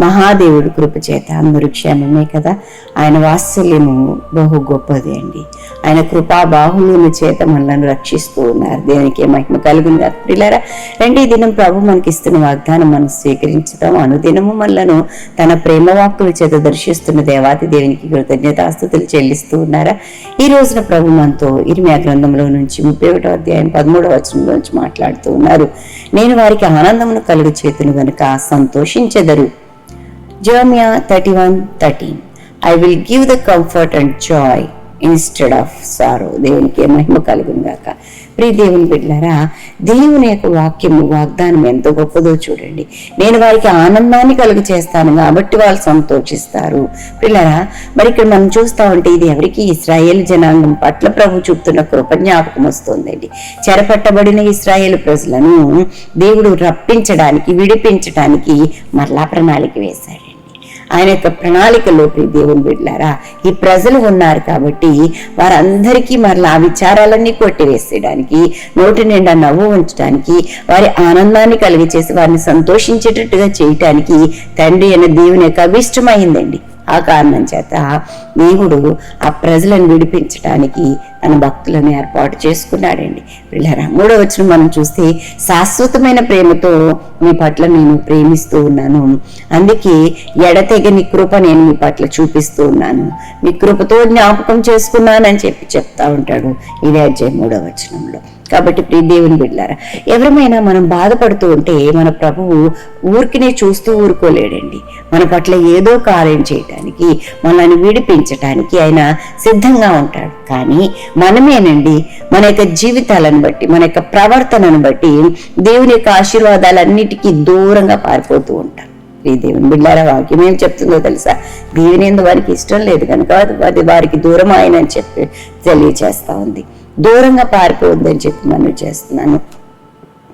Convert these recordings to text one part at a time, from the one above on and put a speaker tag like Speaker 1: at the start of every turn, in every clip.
Speaker 1: మహాదేవుడు కృపచేత అందరూ క్షేమమే కదా? ఆయన వాత్సల్యము బహు గొప్పది అండి. ఆయన కృపా బాహుళ్యము చేత మనలను రక్షిస్తూ ఉన్నారు. దేనికి మహిమ కలిగింది కాదు పిల్లరా దినం ప్రభు మనకి ఇస్తున్న వాగ్దానం మనం స్వీకరించుదాం అనుదినము మనలను తన ప్రేమ వాక్కుల చేత దర్శిస్తున్న దేవాతి దేవునికి కృతజ్ఞతాస్తుతులు చెల్లిస్తూ ఉన్నారా? ఈ రోజున ప్రభు మనతో ఇరిమియా గ్రంథంలో నుంచి ముప్పై ఒకటో అధ్యాయం పదమూడవ వచనంలో నుంచి మాట్లాడుతూ ఉన్నారు. నేను వారికి ఆనందమును కలుగు చేతును గనుక సంతోషించెదరు. Jeremiah thirty one thirteen I will give the comfort and joy instead of sorrow దేవునికి మహిమ కలుగును గాక. ప్రియ దేవుని బిడ్డారా దేవుని యొక్క వాక్యము వాగ్దానం ఎంత గొప్పదో చూడండి. నేను వారికి ఆనందాన్ని కలుగు చేస్తాను కాబట్టి వాళ్ళు సంతోషిస్తారు. పిల్లరా మరి ఇక్కడ మనం చూస్తా ఉంటే ఇది ఎవరికి? ఇస్రాయేల్ జనాంగం పట్ల ప్రభు చూపుతున్న కృప జ్ఞాపకం వస్తుందండి. చెరపట్టబడిన ఇస్రాయేల్ ప్రజలను దేవుడు రప్పించడానికి విడిపించడానికి మరలా ప్రణాళిక వేశాడు. ఆయన యొక్క ప్రణాళికలోకి దేవుని బిడ్డారా ఈ ప్రజలు ఉన్నారు కాబట్టి వారందరికీ మరలా ఆ విచారాలన్నీ కొట్టివేసేయడానికి నోటి నిండా నవ్వు ఉంచడానికి వారి ఆనందాన్ని కలిగి చేసి వారిని సంతోషించేటట్టుగా చేయటానికి తండ్రి అయిన దేవుని యొక్క అభిష్టమైందండి ఆ కారణం చేత దేవుడు ఆ ప్రజలను విడిపించడానికి తన భక్తులను ఏర్పాటు చేసుకున్నాడండి. పిల్లరా మూడో వచ్చిన మనం చూస్తే శాశ్వతమైన ప్రేమతో మీ పట్ల నేను ప్రేమిస్తూ ఉన్నాను. అందుకే ఎడతెగని కృప నేను మీ పట్ల చూపిస్తూ ఉన్నాను. మీ కృపతో జ్ఞాపకం చేసుకున్నానని చెప్పి చెప్తా ఉంటాడు ఇదే అధ్యాయం మూడో వచనంలో. కాబట్టి ప్రియ దేవుని బిడ్డారా ఎవరమైనా మనం బాధపడుతూ ఉంటే మన ప్రభువు ఊరికినే చూస్తూ ఊరుకోలేడండి. మన పట్ల ఏదో కార్యం చేయటానికి మనల్ని జీవించటానికి ఆయన సిద్ధంగా ఉంటాడు. కానీ మనమేనండి మన యొక్క జీవితాలను బట్టి మన యొక్క ప్రవర్తనను బట్టి దేవుని యొక్క ఆశీర్వాదాలన్నిటికీ దూరంగా పారిపోతూ ఉంటాం. ఈ దేవుని బిడ్డారా వాక్యం ఏం చెప్తుందో తెలుసా? దేవుని ఎందు వారికి ఇష్టం లేదు కనుక అది వారికి దూరం ఆయన అని చెప్పి తెలియచేస్తా ఉంది. దూరంగా పారిపోవద్దని చెప్పి మనం చేస్తున్నాను.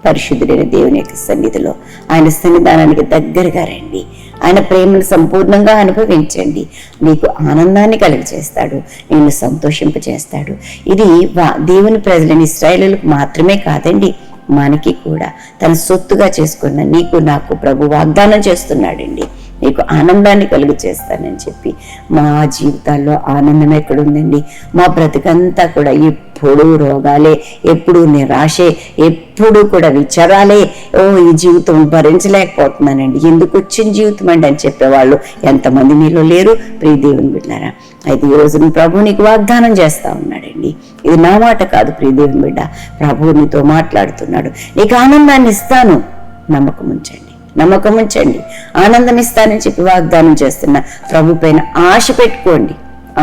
Speaker 1: పరిశుద్ధుడైన దేవుని యొక్క సన్నిధిలో ఆయన సన్నిధానానికి దగ్గరగా రండి. ఆయన ప్రేమను సంపూర్ణంగా అనుభవించండి. మీకు ఆనందాన్ని కలిగజేస్తాడు. నేను సంతోషింపజేస్తాడు. ఇది వా దేవుని ప్రజలని ఇస్రాయలకు మాత్రమే కాదండి మనకి కూడా తన సొత్తుగా చేసుకున్న నీకు నాకు ప్రభు వాగ్దానం చేస్తున్నాడండి. నీకు ఆనందాన్ని కలుగు చేస్తానని చెప్పి మా జీవితాల్లో ఆనందం ఎక్కడుందండి? మా బ్రతికంతా కూడా ఎప్పుడు రోగాలే ఎప్పుడు నిరాశే ఎప్పుడు కూడా విచారాలే. ఓ ఈ జీవితం భరించలేకపోతున్నానండి. ఎందుకు వచ్చిన జీవితం అండి అని చెప్పేవాళ్ళు ఎంతమంది మీలో లేరు. ప్రియ దేవుని బిడ్డారా అయితే ఈ రోజు ప్రభు నీకు వాగ్దానం చేస్తా ఉన్నాడండి. ఇది నా మాట కాదు ప్రియదేవుని బిడ్డ. ప్రభు నీతో మాట్లాడుతున్నాడు. నీకు ఆనందాన్ని ఇస్తాను. నమ్మకం ఉంచండి నమ్మకం ఉంచండి. ఆనందం ఇస్తానని చెప్పి వాగ్దానం చేస్తున్న ప్రభు పైన ఆశ పెట్టుకోండి.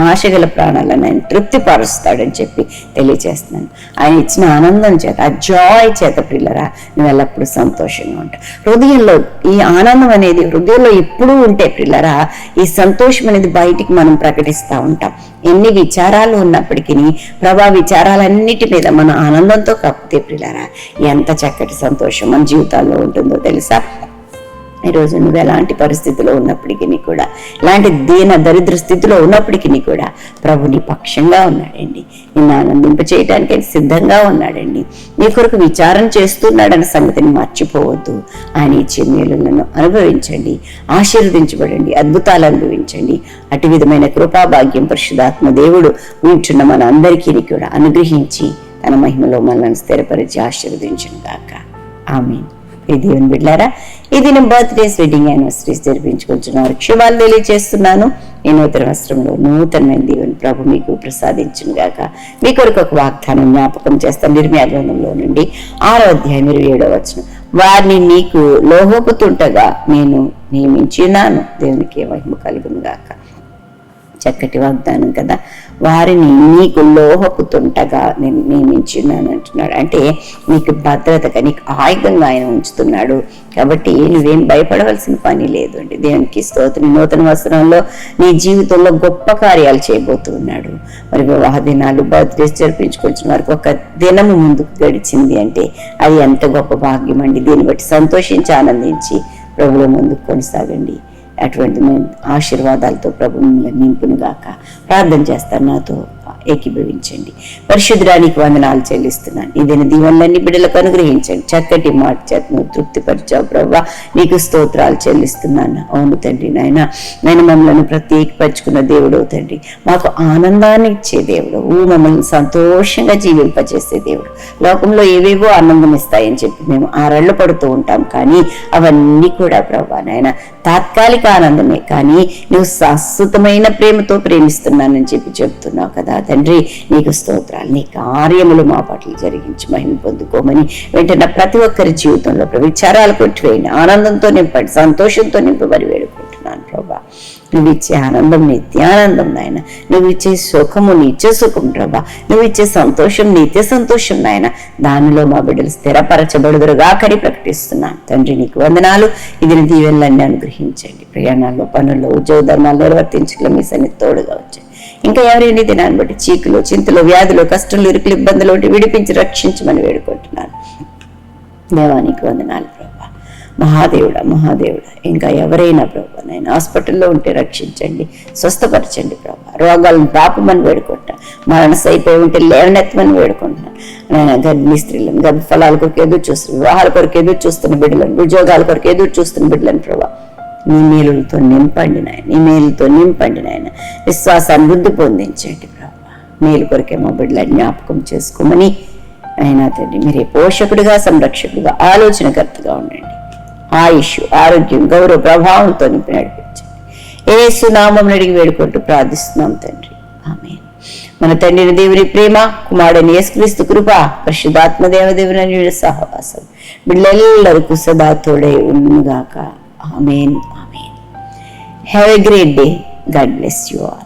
Speaker 1: ఆశ గల ప్రాణాలను ఆయన తృప్తిపరుస్తాడని చెప్పి తెలియజేస్తున్నాను. ఆయన ఇచ్చిన ఆనందం చేత ఆ జాయ్ చేత పిల్లరా నువ్వు ఎల్లప్పుడూ సంతోషంగా ఉంటావు హృదయంలో ఈ ఆనందం అనేది హృదయంలో ఎప్పుడూ ఉంటే పిల్లరా ఈ సంతోషం అనేది బయటికి మనం ప్రకటిస్తూ ఉంటాం. ఎన్ని విచారాలు ఉన్నప్పటికీ ప్రభా విచారాలన్నిటి మీద మన ఆనందంతో కప్పితే పిల్లరా ఎంత చక్కటి సంతోషం మన జీవితాల్లో ఉంటుందో తెలుసా? ఈరోజు నువ్వు ఎలాంటి పరిస్థితిలో ఉన్నప్పటికీ కూడా ఇలాంటి దీన దరిద్ర స్థితిలో ఉన్నప్పటికీ కూడా ప్రభు నీ పక్షంగా ఉన్నాడండి. నిన్ను ఆనందింప చేయడానికి ఆయన సిద్ధంగా ఉన్నాడండి. నీ కొరకు విచారం చేస్తున్నాడన్న సంగతిని మర్చిపోవద్దు. ఆయన ఇచ్చే మేలులను అనుభవించండి ఆశీర్వదించబడండి అద్భుతాలు అనుభవించండి. అటు విధమైన కృపాభాగ్యం పరిశుధాత్మ దేవుడు వింటున్న మన అందరికీ కూడా అనుగ్రహించి తన మహిమలో మనల్ని స్థిరపరిచి ఆశీర్వదించను గాక. ఆమె ఈ దేవుని బిడ్డారా. ఇది నేను బర్త్డేస్ వెడ్డింగ్ యానివర్సరీస్ జరిపించుకుంటున్నారు. క్షమాలు తెలియజేస్తున్నాను. ఈ నూతన వస్త్రంలో నూతనమైన దేవుని ప్రభు మీకు ప్రసాదించును గాక. మీ కొరకు ఒక వాగ్దానం జ్ఞాపకం చేస్తాను నిర్మయా గ్రంథంలో నుండి ఆరో అధ్యాయం ఇరవై ఏడో వచ్చిన వారిని నీకు లోహపుతుంటగా నేను నియమించినాను దేవునికి మహిమ కలుగును గాక. చక్కటి వాగ్దానం కదా. వారిని నీకు లోహపుతుంటగా నేను నియమించున్నాను అంటున్నాడు అంటే నీకు భద్రతగా నీకు ఆయుధంగా ఆయన ఉంచుతున్నాడు. కాబట్టి నువ్వేం భయపడవలసిన పని లేదు అండి దేవునికి స్తోత్రం. నూతన వస్త్రంలో నీ జీవితంలో గొప్ప కార్యాలు చేయబోతున్నాడు. మరి వివాహ దినాలు బర్త్డేస్ జరిపించుకొచ్చిన వారికి ఒక దినము ముందుకు గడిచింది అంటే అది ఎంత గొప్ప భాగ్యం అండి దీన్ని బట్టి సంతోషించి ఆనందించి ప్రభుల ముందుకు కొనసాగండి. అటువంటి ఆశీర్వాదాలతో ప్రభు మిమ్మల్ని నింపును ప్రార్థన చేస్తాను నాతో. ఏకీభవించండి. పరిశుద్ధానికి వందనాలు చెల్లిస్తున్నాను. ఇదైన దీవెనలన్నీ బిడ్డలకు అనుగ్రహించండి. చక్కటి మాట చేత నువ్వు తృప్తిపరిచావు ప్రభా నీకు స్తోత్రాలు చెల్లిస్తున్నాను. అవును తండ్రి నాయన నేను మమ్మల్ని ప్రత్యేకపరుచుకున్న దేవుడు తండ్రి. మాకు ఆనందాన్ని ఇచ్చే దేవుడు ఊ మమ్మల్ని సంతోషంగా జీవింపజేసే దేవుడు. లోకంలో ఏవేవో ఆనందం ఇస్తాయని చెప్పి మేము ఆరళ్ళు పడుతూ ఉంటాం. కానీ అవన్నీ కూడా ప్రభా నాయన తాత్కాలిక ఆనందమే. కానీ నువ్వు శాశ్వతమైన ప్రేమతో ప్రేమిస్తున్నానని చెప్పి చెప్తున్నావు కదా తండ్రి నీకు స్తోత్రాలు నీ కార్యములు మా పట్ల జరిగించి మహిమ పొందుకోమని వెంటనే ప్రతి ఒక్కరి జీవితంలో ప్రభు విచారాలు కొట్టివేయండి ఆనందంతో నింపండి సంతోషంతో నింపబడి వేడు నువ్వు ఇచ్చే ఆనందం నిత్యానందం నాయన. నువ్వు ఇచ్చే సుఖము నిత్య సుఖం ప్రభా. నువ్వు ఇచ్చే సంతోషం నిత్య సంతోషం నాయన. దానిలో మా బిడ్డలు స్థిరపరచబడుదురుగా కడి ప్రకటిస్తున్నాను తండ్రి నీకు వందనాలు. ఇది దీవెనలన్నీ అనుగ్రహించండి. ప్రయాణాల్లో పనుల్లో ఉద్యోగ ధర్మాలు నిర్వర్తించడం మీ సన్నిధి తోడుగా వచ్చాయి ఇంకా ఎవరైనా దినాన్ని బట్టి చీకులు చింతలు వ్యాధులు కష్టంలు ఇరుకులు ఇబ్బందులు ఉంటే విడిపించి రక్షించమని వేడుకుంటున్నాను. దేవానికి వందనాలు మహాదేవుడా మహాదేవుడా. ఇంకా ఎవరైనా ప్రభా నేను హాస్పిటల్లో ఉంటే రక్షించండి స్వస్థపరచండి ప్రభా. రోగాలను పాపమని వేడుకుంటా మరణశ అయిపోయి ఉంటే లేవనెత్తమని వేడుకుంటున్నాను నేను గర్భిణీ స్త్రీలను గర్భఫలాల కొరకు ఎదురు చూస్తున్న వివాహాల కొరకు ఎదురు చూస్తున్న బిడ్డలను ఉద్యోగాల కొరకు ఎదురు చూస్తున్న బిడ్డలను ప్రభా నీ మేలులతో నింపండి నాయన నీ మేలుతో నింపండి నాయన. విశ్వాసాన్ని వృద్ధి పొందించండి ప్రభా. మేలు కొరకే మా బిడ్డల జ్ఞాపకం చేసుకోమని. అయినా తండ్రి మీరే పోషకుడిగా సంరక్షకుడిగా ఆలోచనకర్తగా ఉండండి. ఆయుష్ ఆరోగ్యం గౌరవ ప్రభావంతో నింపి నడిపించండి. ఏ సునామం అడిగి వేడుకుంటూ ప్రార్థిస్తున్నాం తండ్రి. ఆమె మన తండ్రిని దేవుని ప్రేమ కుమారుడిని యేసుక్రీస్తు కృప పరిశుద్ధాత్మ దేవదేవుని సహవాసం బిడ్డలెల్లరికూ సదా తోడై ఉండుగాక amen. Amen. Have a great day God bless you all